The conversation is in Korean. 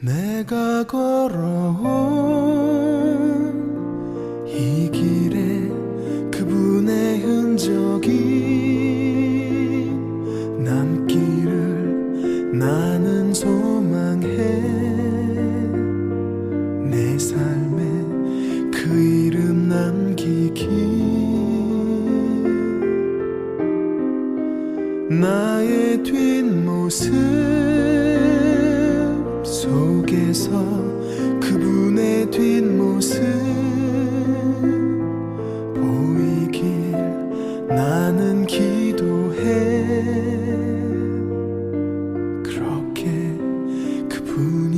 내가 걸어온 이 길에 그분의 흔적이 남기를 나는 소망해 내 삶에 그 이름 남기기. 나의 뒷모습 뒷모습 보이길 나는 기도해. 그렇게 그분이